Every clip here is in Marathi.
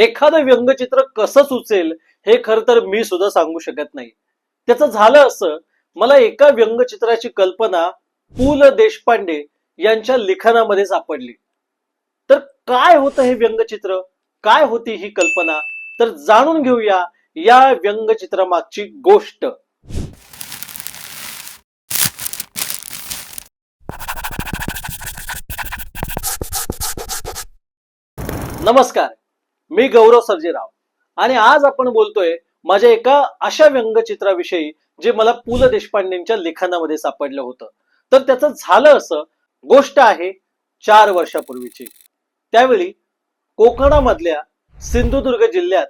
एखादं व्यंगचित्र कसं सुचेल हे खरं तर मी सुद्धा सांगू शकत नाही. त्याचं झालं असं मला एका व्यंगचित्राची कल्पना पु ल देशपांडे यांच्या लिखाणामध्ये सापडली. तर काय होतं हे व्यंगचित्र? काय होती ही कल्पना? तर जाणून घेऊया या व्यंगचित्रामागची गोष्ट. नमस्कार. मी गौरव सर्जेराव. आणि आज आपण बोलतोय माझ्या एका अशा व्यंगचित्राविषयी जे मला पु ल देशपांडेंच्या लिखाणामध्ये सापडलं होतं. तर त्याचं झालं असं गोष्ट आहे चार वर्षापूर्वीची. त्यावेळी कोकणामधल्या सिंधुदुर्ग जिल्ह्यात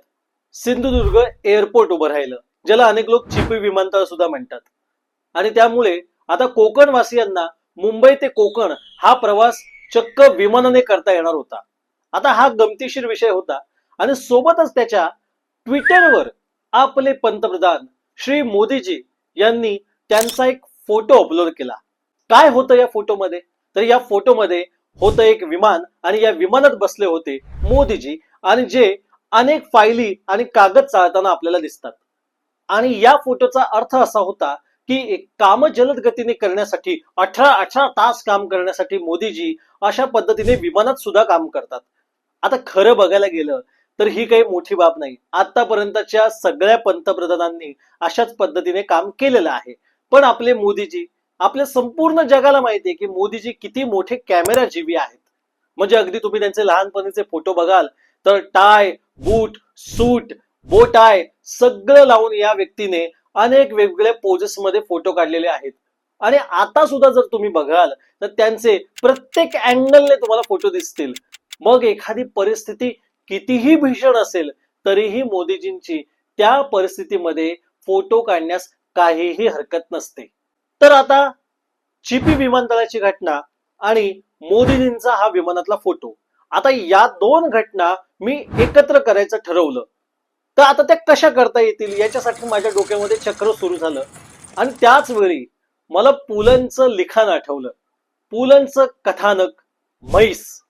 सिंधुदुर्ग एअरपोर्ट उभं राहिलं ज्याला अनेक लोक चिपी विमानतळ सुद्धा म्हणतात. आणि त्यामुळे आता कोकणवासियांना मुंबई ते कोकण हा प्रवास चक्क विमानाने करता येणार होता. आता हा गमतीशीर विषय होता आणि सोबतच त्याच्या ट्विटरवर आपले पंतप्रधान श्री मोदीजी यांनी त्यांचा एक फोटो अपलोड केला. काय होतं या फोटोमध्ये? तर या फोटोमध्ये होतं एक विमान आणि या विमानात बसले होते मोदीजी आणि जे अनेक फायली आणि कागद चालताना आपल्याला दिसतात. आणि या फोटोचा अर्थ असा होता की एक काम जलद गतीने करण्यासाठी अठरा अठरा तास काम करण्यासाठी मोदीजी अशा पद्धतीने विमानात सुद्धा काम करतात. आता खरं बघायला गेलं तर ही काही मोठी बाब नाही. आतापर्यंतच्या सगळ्या पंतप्रधानांनी अशाच पद्धतीने काम केलेलं आहे. पण आपले मोदीजी आपल्या संपूर्ण जगाला माहिती आहे की मोदीजी किती मोठे कॅमेरा जीवी आहेत. म्हणजे अगदी तुम्ही त्यांचे लहानपणीचे फोटो बघाल तर टाय बूट सूट बोटाय सगळं लावून या व्यक्तीने अनेक वेगवेगळ्या पोजेस मध्ये फोटो काढलेले आहेत. आणि आता सुद्धा जर तुम्ही बघाल तर त्यांचे प्रत्येक अँगलने तुम्हाला फोटो दिसतील. मग एखादी परिस्थिती कितीही भीषण असेल तरीही मोदीजींची त्या परिस्थितीमध्ये फोटो काढण्यास काहीही हरकत नसते. तर आता चिपी विमानतळाची घटना आणि मोदीजींचा हा विमानातला फोटो. आता या दोन घटना मी एकत्र करायचं ठरवलं. तर आता त्या कशा करता येतील याच्यासाठी माझ्या डोक्यामध्ये चक्र सुरू झालं. आणि त्याच वेळी मला पुलंचं लिखाण आठवलं. पुलंचं कथानक म्हैस.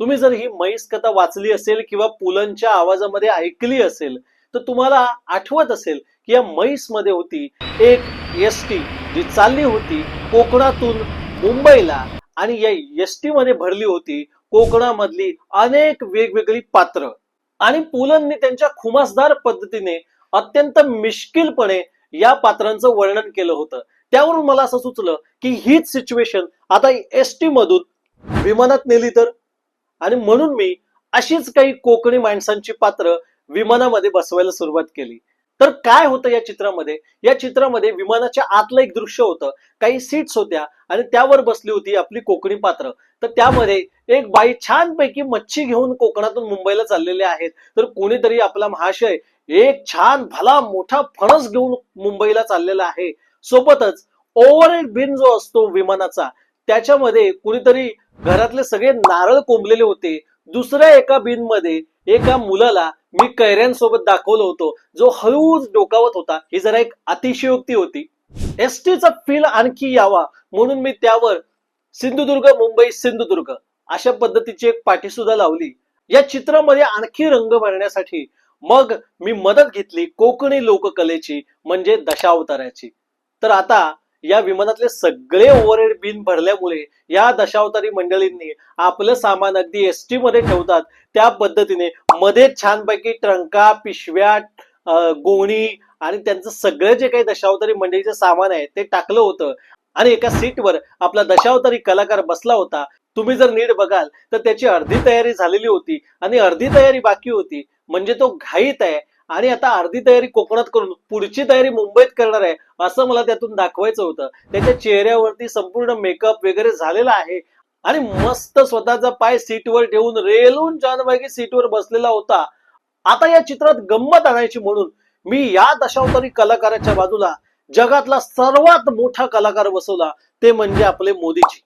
तुम्ही जर ही म्हैस कथा वाचली असेल किंवा पुलंच्या आवाजामध्ये ऐकली असेल तर तुम्हाला आठवत असेल की या म्हैसमध्ये होती एक एस टी जी चालली होती कोकणातून मुंबईला आणि या एस टी मध्ये भरली होती कोकणामधली अनेक वेगवेगळी पात्र. आणि पुलंनी त्यांच्या खुमासदार पद्धतीने अत्यंत मिश्किलपणे या पात्रांचं वर्णन केलं होतं. त्यावरून मला असं सुचलं की हीच सिच्युएशन आता एस टी मधून विमानात नेली तर? आणि म्हणून मी अशीच काही कोकणी माणसांची पात्र विमानामध्ये बसवायला सुरुवात केली. तर काय होतं या चित्रामध्ये? या चित्रामध्ये विमानाच्या आतलं एक दृश्य होतं. काही सीट्स होत्या आणि त्यावर बसली होती आपली कोकणी पात्र. तर त्यामध्ये एक बाई छानपैकी मच्छी घेऊन कोकणातून मुंबईला चाललेले आहेत. तर कोणीतरी आपला महाशय एक छान भला मोठा फणस घेऊन मुंबईला चाललेला आहे. सोबतच ओव्हर बिन जो असतो विमानाचा त्याच्यामध्ये कुणीतरी घरातले सगळे नारळ कोंबलेले होते. दुसऱ्या एका बिनमध्ये एका मुलाला मी कैऱ्यांसोबत दाखवलं होतो. जो हळूच डोकावत होता. ही जरा एक अतिशयोक्ती होती. एस टीचा फील आणखी यावा. म्हणून मी त्यावर सिंधुदुर्ग मुंबई सिंधुदुर्ग अशा पद्धतीची एक पाठी सुद्धा लावली. या चित्रामध्ये आणखी रंग भरण्यासाठी मग मी मदत घेतली कोकणी लोककलेची म्हणजे दशावताराची. तर आता या विमानातले सगळे ओव्हरहेड बिन भरल्यामुळे या दशावतारी मंडळींनी आपलं सामान अगदी एस टी मध्ये ठेवतात. त्या पद्धतीने मध्ये छानपैकी ट्रंका पिशव्या गोणी आणि त्यांचं सगळं जे काही दशावतारी मंडळीचं सामान आहे ते टाकलं होतं. आणि एका सीटवर आपला दशावतारी कलाकार बसला होता. तुम्ही जर नीट बघाल तर त्याची अर्धी तयारी झालेली होती आणि अर्धी तयारी बाकी होती. म्हणजे तो घाईत आहे. आणि आता अर्धी तयारी कोकणात करून पुढची तयारी मुंबईत करणार आहे असं मला त्यातून दाखवायचं होतं. त्याच्या चेहऱ्यावरती संपूर्ण मेकअप वगैरे झालेला आहे. आणि मस्त स्वतःचा पाय सीटवर ठेवून रेलून छानपैकी सीटवर बसलेला होता. आता या चित्रात गंमत आणायची म्हणून मी या दशावतारी कलाकाराच्या बाजूला जगातला सर्वात मोठा कलाकार बसवला ते म्हणजे आपले मोदीजी.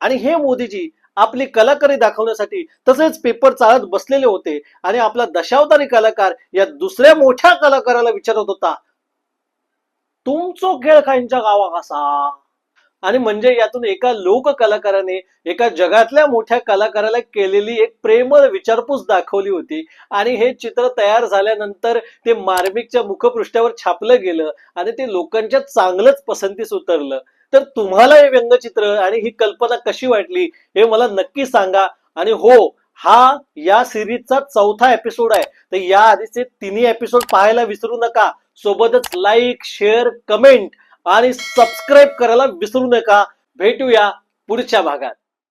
आणि हे मोदीजी आपली कलाकारी दाखवण्यासाठी तसेच पेपर चालत बसलेले होते. आणि आपला दशावतारी कलाकार या दुसऱ्या मोठ्या कलाकाराला विचारत होता तुमचो खेळ खायच्या गावा कसा आणि म्हणजे यातून एका लोक कलाकाराने एका जगातल्या मोठ्या कलाकाराला केलेली एक प्रेमळ विचारपूस दाखवली होती. आणि हे चित्र तयार झाल्यानंतर ते मार्मिकच्या मुखपृष्ठावर छापलं गेलं आणि ते लोकांच्या चांगलंच पसंतीस उतरलं. तर तुम्हाला हे व्यंगचित्र आणि ही कल्पना कशी वाटली हे मला नक्की सांगा. आणि हो हा या सिरीजचा चौथा एपिसोड आहे. तर या आधीचे तिन्ही एपिसोड पाहायला विसरू नका. सोबतच लाईक शेअर कमेंट आणि सबस्क्राईब करायला विसरू नका. भेटूया पुढच्या भागात.